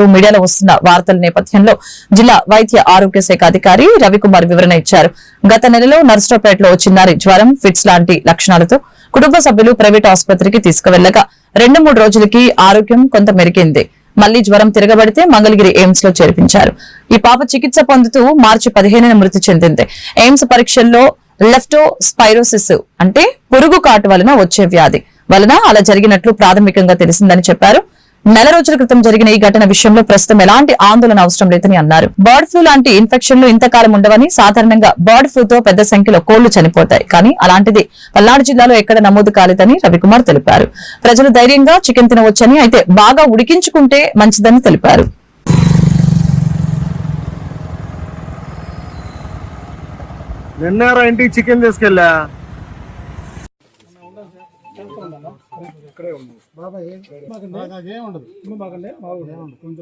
చేసినట్లు మీడియాలో వస్తున్న వార్తల నేపథ్యంలో జిల్లా వైద్య ఆరోగ్య శాఖ అధికారి రవికుమార్ వివరణ ఇచ్చారు. గత నెలలో నర్సరావుపేటలో చిన్నారి జ్వరం ఫిట్స్ లాంటి లక్షణాలతో కుటుంబ సభ్యులు ప్రైవేట్ ఆసుపత్రికి తీసుకువెళ్ళగా రెండు మూడు రోజులకి ఆరోగ్యం కొంత మెరిగింది. మళ్ళీ జ్వరం తిరగబడితే మంగళగిరి ఎయిమ్స్లో చేర్పించారు. ఈ పాప చికిత్స పొందుతూ మార్చి పదిహేనున మృతి చెందింది. ఎయిమ్స్ పరీక్షల్లో లెఫ్టో స్పైరోసిస్ అంటే పురుగు కాటు వలన వచ్చే వ్యాధి. వలన అలా జరిగినట్లు ప్రాథమికంగా తెలిసిందని చెప్పారు. నెల రోజుల క్రితం జరిగిన ఈ ఘటన విషయంలో ప్రస్తుతం ఎలాంటి ఆందోళన అవసరం లేదని అన్నారు. బర్డ్ ఫ్లూ లాంటి ఇన్ఫెక్షన్లు ఇంతకాలం ఉండవని సాధారణంగా బర్డ్ ఫ్లూతో పెద్ద సంఖ్యలో కోళ్ళు చనిపోతాయి. కానీ అలాంటిది పల్నాడు జిల్లాలో ఎక్కడ నమోదు కాలేదని రవికుమార్ తెలిపారు. ప్రజలు ధైర్యంగా చికెన్ తినవచ్చని అయితే బాగా ఉడికించుకుంటే మంచిదని తెలిపారు. నిన్నారా ఇంటికి చికెన్ తీసుకెళ్ళా? బాబాయ్ మాకు ఏం ఉండదు మాకు